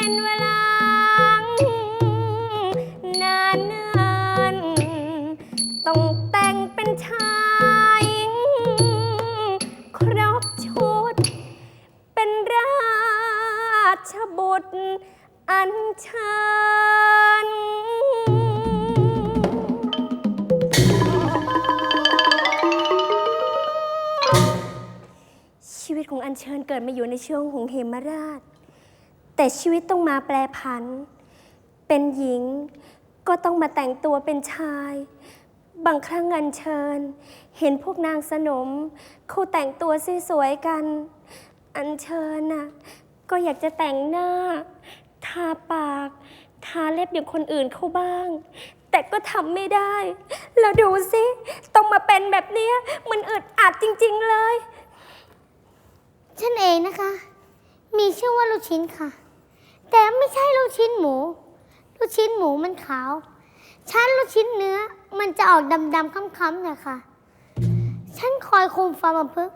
เป็นเวลา แต่ชีวิตต้องมาแปรผัน เป็นหญิงก็ต้องมาแต่งตัวเป็นชาย บางครั้งอัญเชิญ เห็นพวกนางสนมเขาแต่งตัวสวยๆกัน อัญเชิญน่ะก็อยากจะแต่งหน้า ทาปาก ทาเล็บอย่างคนอื่นเขาบ้าง แต่ก็ทำไม่ได้ แล้วดูสิต้องมาเป็นแบบเนี้ยมันอึดอัดจริงๆเลย ฉันเองนะคะ มีชื่อว่าลูกชิ้นค่ะ แต่ไม่ใช่ลูกชิ้นหมู ลูกชิ้นหมูมันขาวฉันลูกชิ้นเนื้อมันจะออกดำๆค้ำๆหน่ยค่ะฉันคอยคุมฟาร์มพึก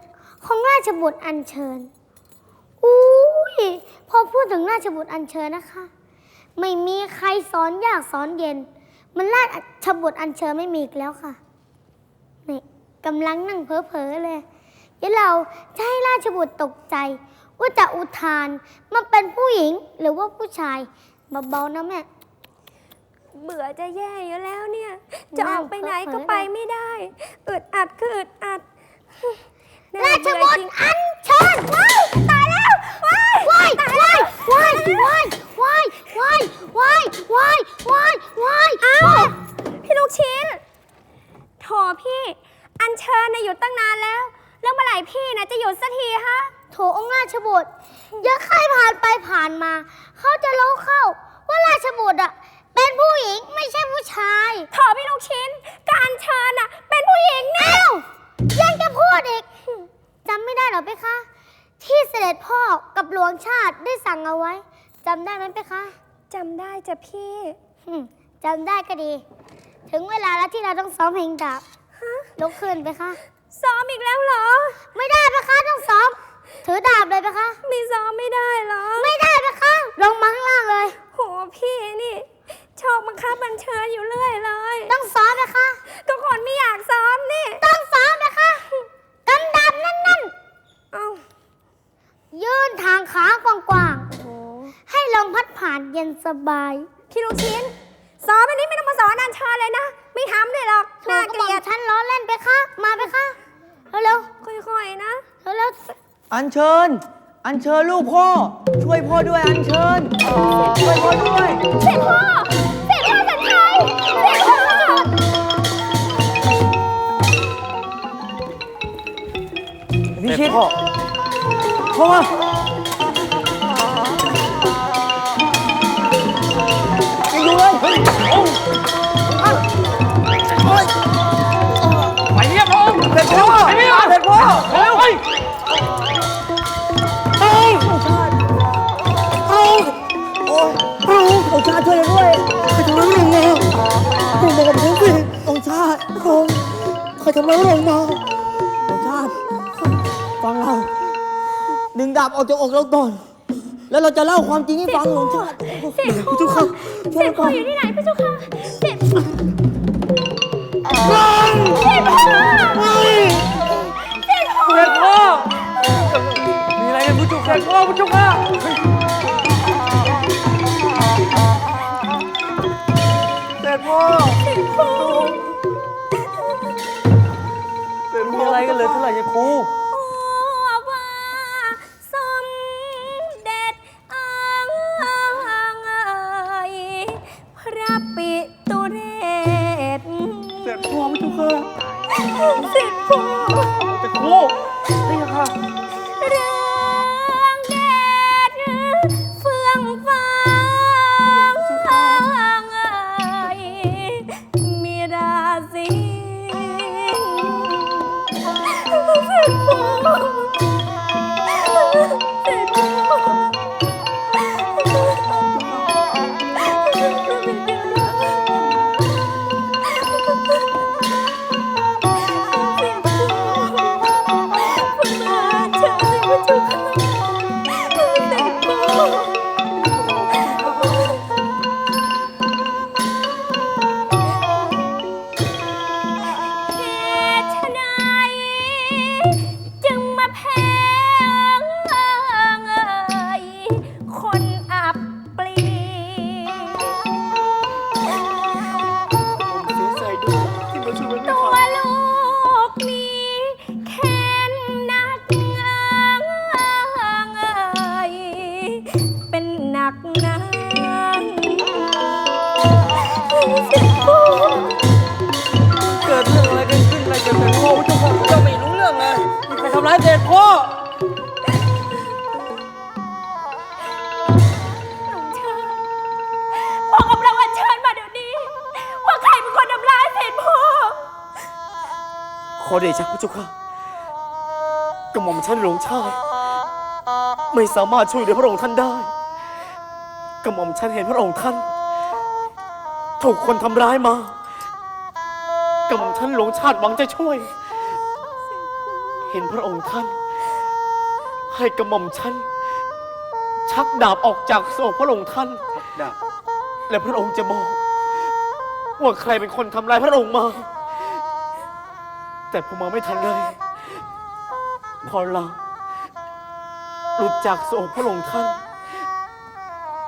ของราชบุตรอัญเชิญอุ้ยพอพูดถึงราชบุตรอัญเชิญนะคะ ไม่มีใครสอนยากสอนเย็น มันราชบุตรอัญเชิญไม่มีอีกแล้วค่ะนี่กำลังนั่งเพ้อๆเลยเดี๋ยวเราจะให้ราชบุตรตกใจ ว่าจะอุทานมาเป็นผู้หญิงหรือว่าผู้ชายเบาๆนะแม่ เบื่อจะแย่อยู่แล้วเนี่ย จะออกไปไหนก็ไปไม่ได้ อึดอัดคืออึดอัดน่ราชเอบุตจรอัญเชิญว้ายตายแล้วว้ายว้ายว้ายว้ายว้ายว้ายว้ายว้ายว้ายว้ายว้ายอ้าวพี่ลูกชิ้นโถพี่ อัญเชิญนะอยู่ตั้งนานแล้ว แล้วเมื่อไหร่พี่นะจะหยุดสักทีฮะ โถองค์ราชบุตรอย่าใครผ่านไปผ่านมา เขาจะรู้เข้าว่าราชบุตรอะเป็นผู้หญิงไม่ใช่ผู้ชายโถพี่ลูกชิ้น การเชิญน่ะ เป็นผู้หญิงนะอ้าวยังจะพูดอีกจำไม่ได้เหรอเพคะ ที่เสด็จพ่อกับหลวงชาติได้สั่งเอาไว้จำได้ไหมเพคะจำได้จ้ะพี่อืมจำได้ก็ดี ถึงเวลาแล้วที่เราต้องซ้อมเพลงดาบฮะลุกขึ้นไปคะซ้อมอีกแล้วเหรอ ไม่ได้ไปคะต้องซ้อม ถือดาบเลยไปคะมีซ้อมไม่ได้เหรอ ไม่ได้ไปคะลงมาข้างล่างเลย โหพี่นี่ ชอบบังคับบัญเชิญอยู่เรื่อยเลยต้องซ้อมไปคะก็คนไม่อยากซ้อมนี่ ต้องซ้อมไปคะกำดาบนั่นเอ้าๆยื่นทางขากว้างโอ้ๆให้ลมพัดผ่านเย็นสบาย พี่ลูกชิ้นซ้อมอันนี้ไม่ต้องมาสอนอันเชิญเลยนะ ไม่ทำเลยหรอกถูน่ากก็เกบอลียกดฉันล้อเล่นไปคะมาไปคะเร็วค่อยๆนะ ๆเร็วๆ อัญเชิญ อัญเชิญลูกพ่อ ช่วยพ่อด้วยอัญเชิญช่วยพ่อด้วย เสร็จพ่อ เสร็จพ่อสร็จไทยเสร็จพ่อพี่ชิดพ่อพ่อ ใครทำร้ายเรามาองค์ชาติฟังเราดึงดาบออกจากอกเราก่อน แล้วเราจะเล่าความจริงให้ฟังองค์ชาติเสร็จพ่อทุกคนช่เสวยร็จเราพ่ก่ออนอยู่ที่ไหนพี่เจ้าค่ะเสร็จฟังเสร็จพ่อเฮ้ยเสร็จพ่อเสด็จพ่อมีอะไรกันพุทธเจ้าค่ะเสด็จพ่อพุทธเจ้าค่ะ กันเลยเท่าไหร่ยายครู เดชะพระเจ้าค่ะกระหม่อมฉันหลวงชาย ไม่สามารถช่วยเหลือพระองค์ท่านได้ กระหม่อมฉันเห็นพระองค์ท่าน ถูกคนทำร้ายมา กระหม่อมฉันหลวงชาติหวังจะช่วย เห็นพระองค์ท่าน ให้กระหม่อมฉันชักดาบออกจากโศกพระองค์ท่านดาบและพระองค์จะบอกว่าใครเป็นคนทำร้ายพระองค์มา แต่ผมมาไม่ทันเลย พอเราหลุดจากโศกพระองค์ท่าน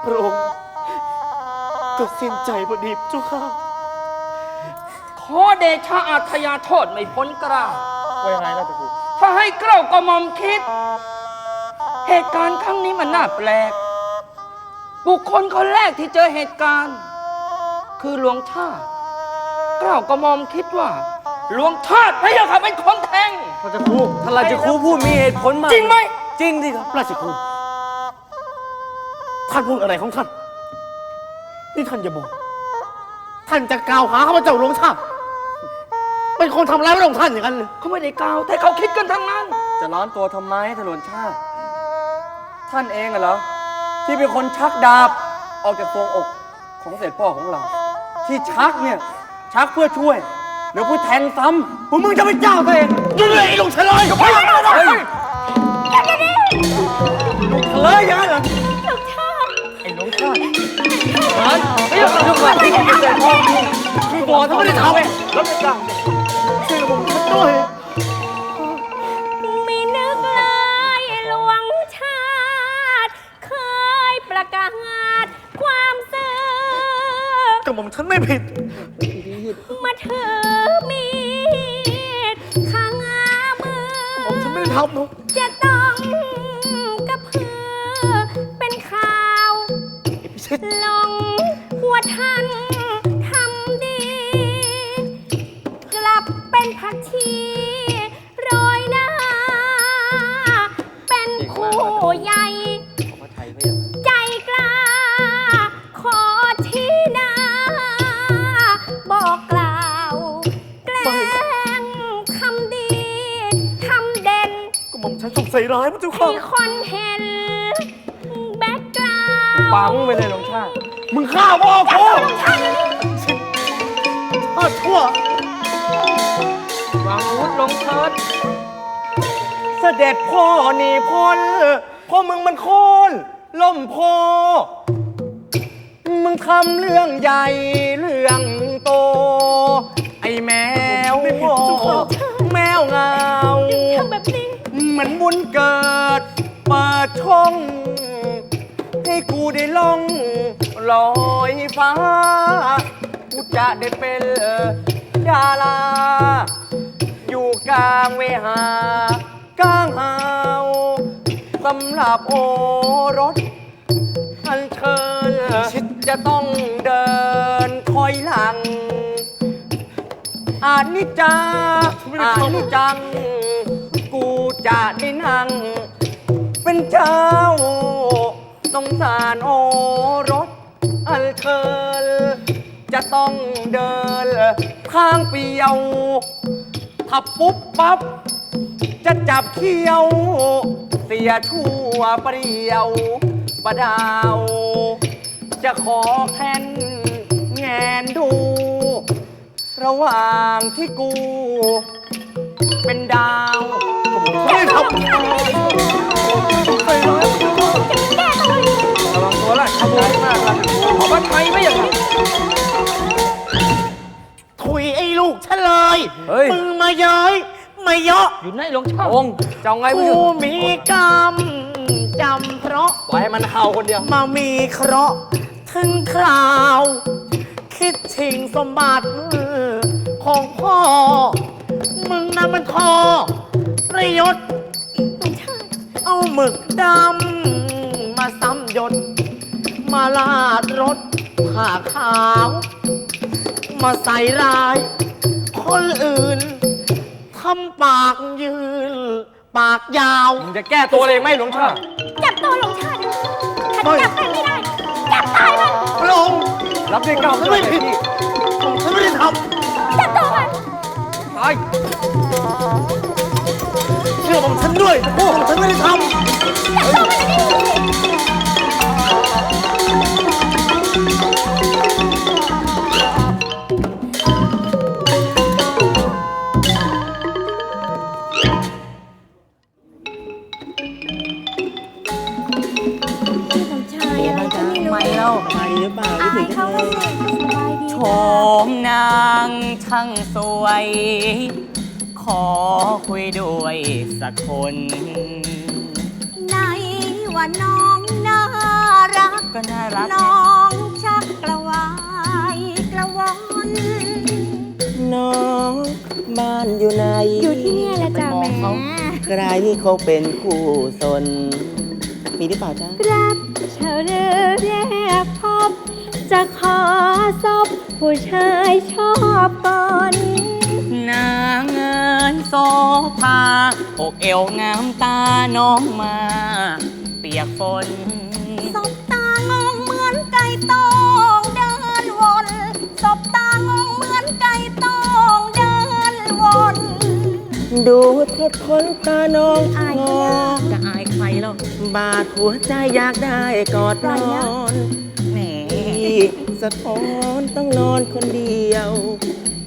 พระองค์ก็สิ้นใจพอดีเจ้าค่ะ ขอเดชะอาทยาโทษไม่พ้นกล้าวว่ายังไงนะตะกูถ้าให้เกล้ากระหม่อมคิด เหตุการณ์ครั้งนี้มันน่าแปลก บุคคลคนแรกที่เจอเหตุการณ์ คือหลวงชาติเกล้ากระหม่อมคิดว่า หลวงชาติพระยาค่ะเป็นคนแทงราชครูท่านราชครูพูดมีเหตุผลมากจริงไหม จริงดิครับราชครู ท่านพูดอะไรของท่าน นี่ท่านจะบอก ท่านจะกล่าวหาข้าพเจ้าหลวงชาติเป็นคนทำร้ายพระองค์ท่านอย่างนั้นเลยเขาไม่ได้กล่าวแต่เขาคิดกันทั้งนั้น จะร้อนตัวทำไมถนนชาติ ท่านเองอะเหรอ ที่เป็นคนชักดาบออกจากทรวงอกของเสด็จพ่อของเรา ที่ชักเนี่ย ชักเพื่อช่วย หรือเพื่อแทงซ้ำพวกมึงจะเป็นเจ้าตัวเองหยุดเลยไอ้ลุงเฉลยเฮ้ยเฮ้ยลูกเลยอย่างนั้นเหรอไอ้หลวงชาติเฮ้ยเฮ้ยลูกเลยเสด็จพ่อคือบอกทำไมไม่ได้ทำเองแล้วไม่กล้าช่วยผมด้วยไม่นึกเลยหลวงชาติ เคยประกาศความซื่อกระหม่อมฉันไม่ผิด ผมฉันไม่ได้ทำหรอกจะต้องกระเพือเป็นข่าวไม่ใช่ลองว่าท่าน ค่ะให้คนเห็น แบ็กกราวปังไปเลยหลวงชาติ มึงฆ่าพ่อกูชาติชั่ววางอาวุธลงเถิดเสด็จพ่อหนีพ้นพ่อมึงมันโคนล่มโพ มึงทำเรื่องใหญ่เรื่องโต ไอ้แมวแมวเงา ทำแบบนี้ เหมือนบุญเกิด เปิดช่อง ให้กูได้ล่องลอยฟ้า กูจะได้เป็นดารา อยู่กลางเวหากลางหาวสำหรับโอรสอันเชิญจะต้องเดินถอยหลังอานิจจาอานิจจังกู จะได้นั่ง เป็นเจ้า สงสารโอรสอันเชิญจะต้องเดินทางเปียวถ้าปุ๊บปั๊บ จะจับเขี้ยว เสียชั่วเปรียวประดาว จะขอแค้นแงนดู ระหว่างที่กู เป็นดาวไม่ได้ทำใครร้ายระวังตัวละขโมยมากละขอพระไทยไม่อย่างนี้ถุยไอ้ลูกเฉลย เฮ้ย มึงมาเย้ยมาเยาะอยู่ในหลวงชาติองค์จะเอาไงพี่กูมีกรรมจำเพราะ ปล่อยให้มันเห่าคนเดียว มามีเคราะห์ถึงคราว คิดชิงสมบัติของพ่อ มึงนะมันทอประยศเอาหมึกดำ มาซ้ำหยด มาลาดรถผ้าขาว มาใส่ร้าย คนอื่นทำปากยืน ปากยาว มึงจะแก้ตัวเองไหมหลวงชาติจับตัวหลวงชาติฉันจับมันไม่ได้ จับตายมัน พระองค์รับด้วยเกล้าวฉันด้วยไม่ผิดพี่ ผมฉันไม่ได้ทจับตัวมันทายเชื่อผมฉันด้วยโอ้ฉันไม่ได้ทำ ขอคุยด้วยสักคนไหนว่าน้องน่ารัก ก็น่ารักน้องชักกระวายกระวอน น้องบ้านอยู่ไหนอยู่ที่เนี่ยแหละจ้ะไปมองแหม่เขาใครที่เขาเป็นคู่สน มีหรือเปล่าจ๊ะ รักเธอเรือแรกพบ จะขอซบผู้ชายชอบก่อน นางเงินโซภาอกเอวงามตาน้องมา เปียกฝน สบตางงเหมือนไก่ตองเดินวนสบตางงเหมือนไก่ตองเดินวนดูเท็ดคนตาน้องอายงเขาอเนี่ยจะอายใครแล้วบาดหัวใจอยากได้กอดนอนแหม่สะท้อนต้องนอนคนเดียว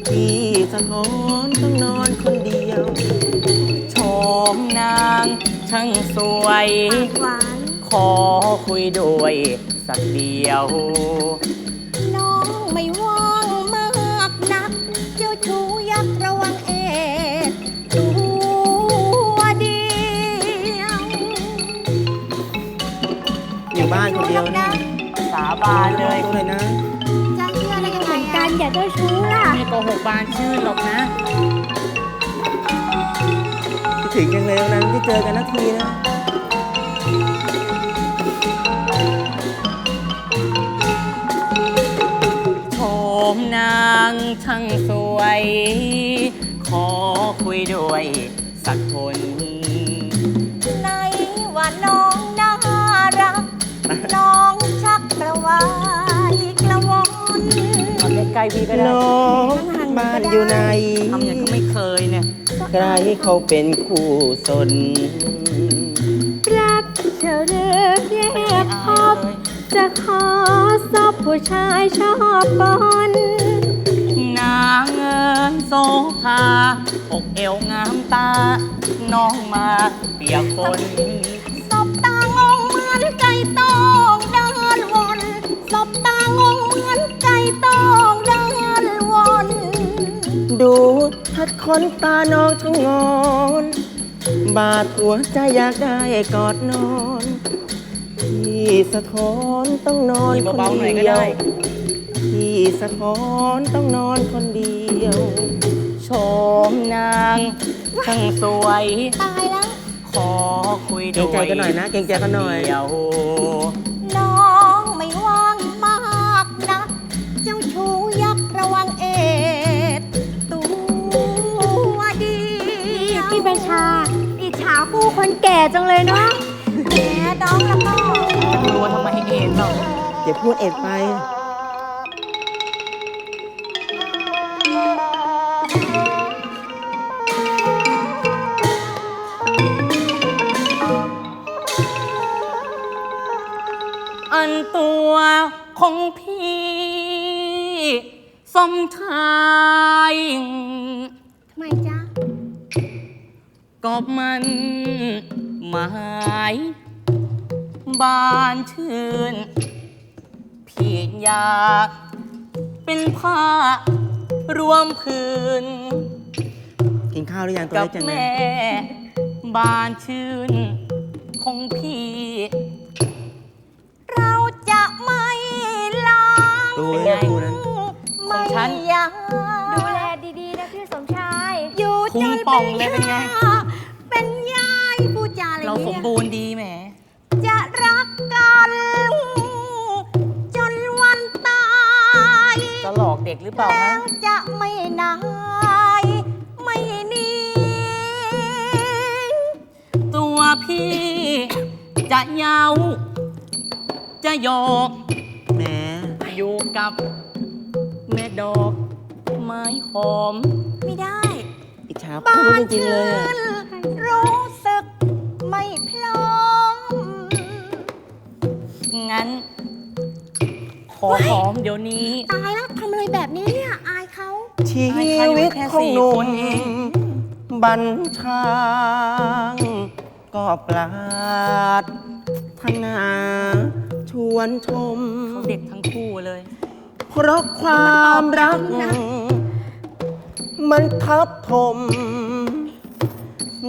พี่สะท้อนต้องนอนคนเดียวโฉมนางช่างสวย หวานขอคุยด้วยสักเดียว น้องไม่ว่างมากนัก เจ้าชู้ยักษ์ระวังเอดตัวเดียวอยู่บ้านคนเดียวนะสาบานเลย ตัวเลยนะ จะเชื่ออะไรกันเหมือนกันอย่าเจ้าชู้ล่ะไม่ โกหกบานชื่นหรอกนะ คิดถึงยังเลยวันนั้นที่เจอกันนาทีนะโฉมนางช่างสวย ขอคุยด้วยสักคน ในว่าน้องน่ารัก น้อง กล้ๆพี่ก็ได้น้องบ้านอยู่ไหนทำอย่างก็ไม่เคยเนี่ย ใครเขาเป็นคู่สน รักเธอเรือแยกพบ จะขอซบผู้ชายชอบก่อนนางเงินโซภาอกเอวงามตา น้องมาเปียกฝน ดูทัดคนตาน้องชะงอน บาดหัวใจอยากได้กอดนอนพี่สะท้อนต้องนอนคนเบาๆหน่อยก็เดียได้วพี่สะท้อนต้องนอนคนเดียวโฉมนางช่างสวย ตายแล้ว ขอคุยเกรด้งวยใจกันหน่อยนะเกรงใจกันหน่อย เดียว คนแก่จังเลยเนาะแหมน้องแล้วก็จะกลัวทำไมเองเราเดี๋ยวพูดเอ็ดไปอันตัวของพี่สมชาย ก็มันหมายบานชื่นพี่อยากเป็นผ้ารวมพื้น กินข้าวหรือยังตัวกับเล็กจังเลยแม่บานชื่นของพี่ เราจะไม่ล้างดูเป็นเลไงยดูนะไม่ของฉัน ยาดูแลดีๆนะพี่สมชาย อยู่พุจงนป่องเลยเป็นไงย่า สเนี่มยบูรณ์ดีแหม จะรักกัน จนวันตายจะหลอกเด็กหรือเปล่าแล้นะวจะไม่นาย ไม่หนีตัวพี่ จะเยาว์จะหยอกแหมอยู่กับ แม่ดอก ไม้หอม ไม่ได้ฉาพูดจริงๆเลยอะรู้สึก ไม่พร้อม งั้น ขอหอมเดี๋ยวนี้ ตายแล้วทำอะไรแบบนี้เนี่ยอายเขา ชีวิตของหนุ่มบัญชางก็ปราดทนาชวนชม เขาเด็กทั้งคู่เลย เพราะความรัก มันทับถม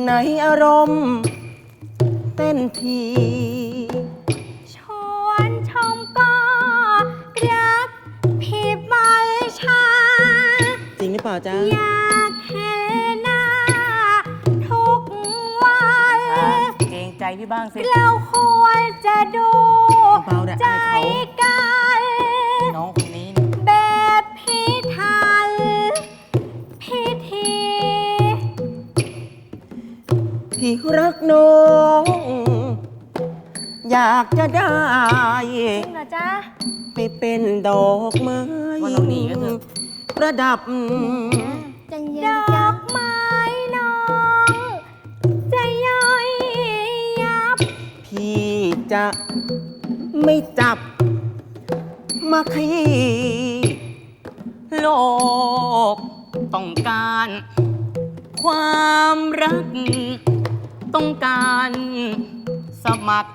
ในอารมณ์ เต้นทีชวนชมก็รักพี่ไม่ชา จริงหรือเปล่าจ๊ะ อยากเห็นหน้าทุกวันเกรงใจพี่บ้างสิ เราควรจะดูเบาๆนะใจอายเขา กันน้ ที่รักน้อง อยากจะได้ จริงเหรอจ๊ะ ไปเป็นดอกไม้ว่าน้องหนีกันเถอะ ประดับดอกไม้น้องจะย่อยยับ พี่จะไม่จับ มาขยี้โลกต้องการ ความรัก ต้องการสมัคร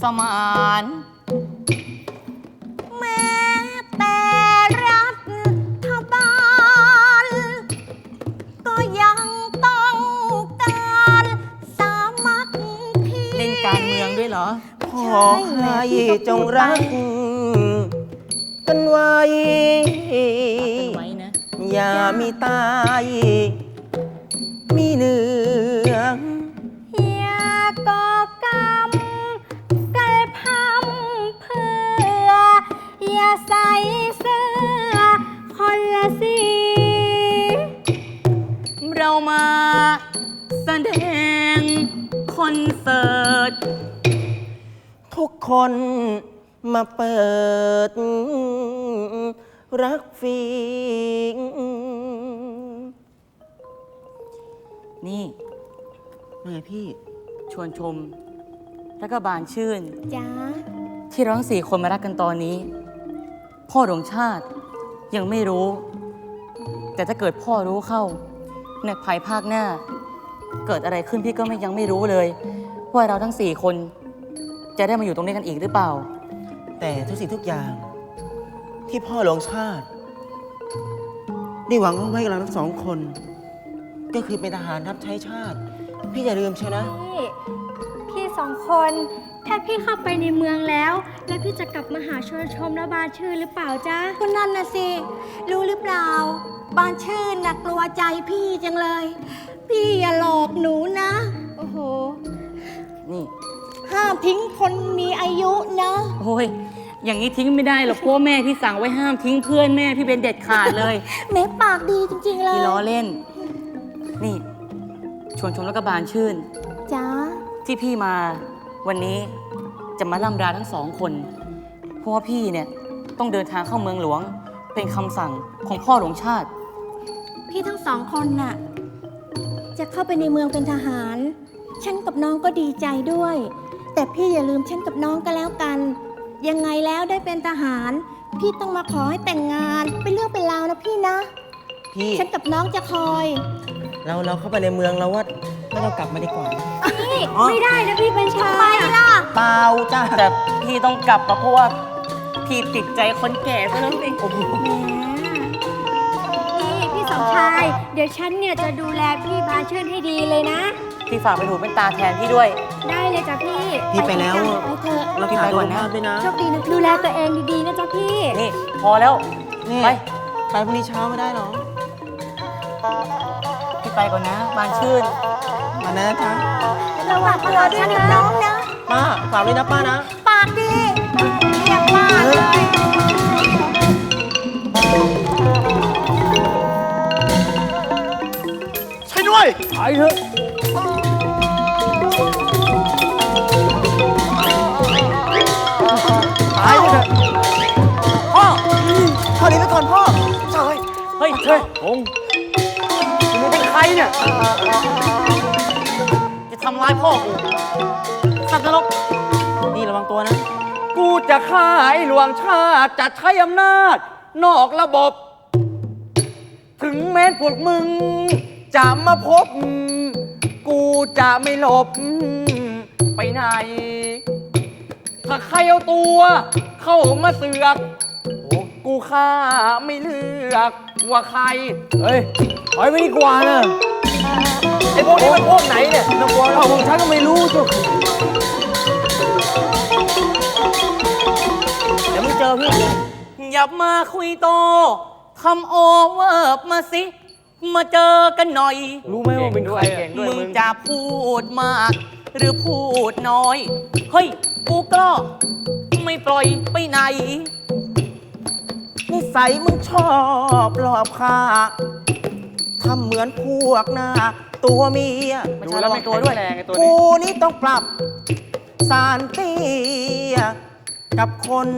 สมานแม้แต่รัฐบาล ก็ยังต้องการสามัคคีเล่นการเมืองด้วยเหรอ ขอให้จงรักกันไว้เป็นไว้นะ อย่ามีตาย มีเหนือง สีเรามาแสดงคอนเสิร์ต ทุกคนมาเปิด รักฟรีนี่ว่าไงพี่ชวนชม แล้วก็บานชื่น จ้าที่เราทั้งสี่คนมารักกันตอนนี้ พ่อหลวงชาติ ยังไม่รู้ แต่ถ้าเกิดพ่อรู้เข้าในภายภาคหน้า เกิดอะไรขึ้นพี่ก็ไม่ยังไม่รู้เลย ว่าเราทั้งสี่คน จะได้มาอยู่ตรงนี้กันอีกหรือเปล่า แต่ทุกสิ่งทุกอย่าง ที่พ่อหลวงชาติ ได้หวังเอาไว้กับเราทั้งสองคน ก็คือเป็นทหารรับใช้ชาติ พี่อย่าลืมเชียวนะ พี่ พี่สองคน ถ้าพี่เข้าไปในเมืองแล้ว แล้วพี่จะกลับมาหาชวนชมและบานชื่นหรือเปล่าจ๊ะก็นั่นน่ะสิ รู้หรือเปล่า บานชื่นน่ะกลัวใจพี่จังเลย พี่อย่าหลอกหนูนะ โอ้โห นี่ ห้ามทิ้งคนมีอายุนะ โอ้ย อย่างนี้ทิ้งไม่ได้หรอกเพราะว่าแม่พี่สั่งไว้ห้ามทิ้งเพื่อนแม่พี่เป็นเด็ดขาดเลย แม่ปากดีจริงๆเลยพี่ล้อเล่น นี่ ชวนชมแล้วก็บานชื่นจ้าที่พี่มา วันนี้จะมาล่ำราทั้งสองคน เพราะว่าพี่เนี่ยต้องเดินทางเข้าเมืองหลวง เป็นคำสั่งของพ่อหลวงชาติ พี่ทั้งสองคนน่ะ จะเข้าไปในเมืองเป็นทหาร ฉันกับน้องก็ดีใจด้วย แต่พี่อย่าลืมฉันกับน้องก็แล้วกัน ยังไงแล้วได้เป็นทหาร พี่ต้องมาขอให้แต่งงานเป็นเรื่องเป็นราวนะพี่นะ พี่ ฉันกับน้องจะคอย เราเราเข้าไปในเมืองเราว่า ไม่ต้องกลับมาดีกว่า นี่ไม่ได้นะพี่เป็นชายทำไมล่ะ เปล่าจ้าแต่พี่ต้องกลับมาเพราะว่าพี่ติดใจคนแก่ซะแล้วสินี่พี่สองชาย เดี๋ยวฉันเนี่ยจะดูแลพี่บานชื่นให้ดีเลยนะ พี่ฝากเป็นหูเป็นตาแทนพี่ด้วย ได้เลยจ้ะพี่พี่ไปแล้ว ไปเถอะเราพี่ถ่าไปยก่สุอนขนะภาพด้วยนะโชคดีนะดูแลตัวเองดีๆนะจ๊ะพี่ นี่พอแล้ว นี่ไป ไปพรุ่งนี้เช้าไม่ได้หรอ พี่ไปก่อนนะ บานชื่น มานะจ๊ะระวังตัวฉันกับน้องนะ ป้าฝากด้วยนะป้านะ ปากดีเรียกว่าเลยใช่ด้วยไปเถอะตายเลยพ่อพ่อหนีไปก่อนพ่อใช่เฮ้ยเฮ้ยพงษ์มึงเป็นใครเนี่ยจะทำ ร้ายพ่อกูสัตว์นรกนี่ระวังตัวนะ กูจะฆ่าไอ้หลวงชาติจะใช้อำนาจ นอกระบบ ถึงแม้พวกมึง จะมาพบ กูจะไม่หลบ ไปไหน ถ้าใครเอาตัว เข้ามาเสือกกูฆ่าไม่เลือก ว่าใคร เฮ้ยถอยไปดีกว่านะ ไอ้พวกนี้มันพวกไหนเนี่ยนักบอลเอาผมฉันก็ไม่รู้จุกเดี๋ยวมึงเจอพี่อย่ามาคุยโตทำโอเวอร์มาสิ มาเจอกันหน่อย รู้ไหมว่าเป็นใครเก่งด้วยมึงมึงจะพูดมาก หรือพูดน้อย เฮ้ย กูก็ไม่ปล่อยไปไหน นิสัยมึงชอบหลอกข้า ทำเหมือนพวกหน้า ตัวเมียดูแล้วไม่ตัวด้วยแรงไอ้ตัวกูนี้นี่ต้องปรับ สารเตี้ยกับคน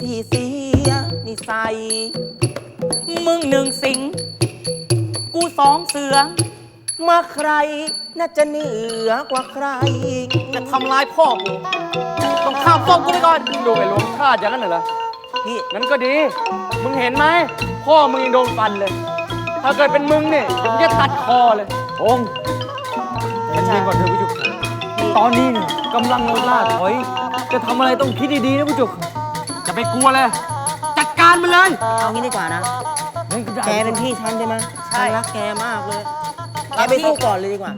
ที่เสียนิสัย มึงหนึ่งสิง กูสองเสือ มาใครน่าจะเหนือกว่าใคร จะทำร้ายพ่อกูต้องข้ามฟ้องกูไปก่อน ดูไอ้หลวงชาติอย่างนั้นเหรอพี่ งั้นก็ดี มึงเห็นไหมพ่อมึงยังโดนฟันเลย ถ้าเกิดเป็นมึงเนี่ยเดี๋ยวมึงจะตัดคอเลยองค์ใจเย็นก่อนเถอะพี่จุกตอนนี้เนี่ยกำลังเราล่าถอย จะทำอะไรต้องคิดดีๆนะพี่จุกจะไปกลัวเลย จัดการมันเลยเอางี้ดีกว่านะเฮ้ยก็ได้แกเป็นพี่ฉันใช่ไหมใช่ฉันรักแกมากเลย แกไปสู้ก่อนเลยดีกว่า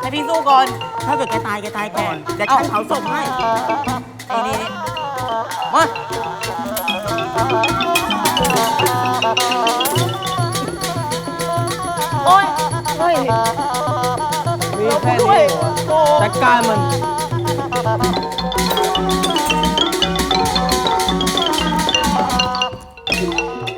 ให้พี่สู้ก่อน ถ้าเกิดแกตายแกตายก่อนเดี๋ยวฉันเผาศพให้ นี่นี่นี่มา โอ๊ยมีแค่นี้จัดการมันเ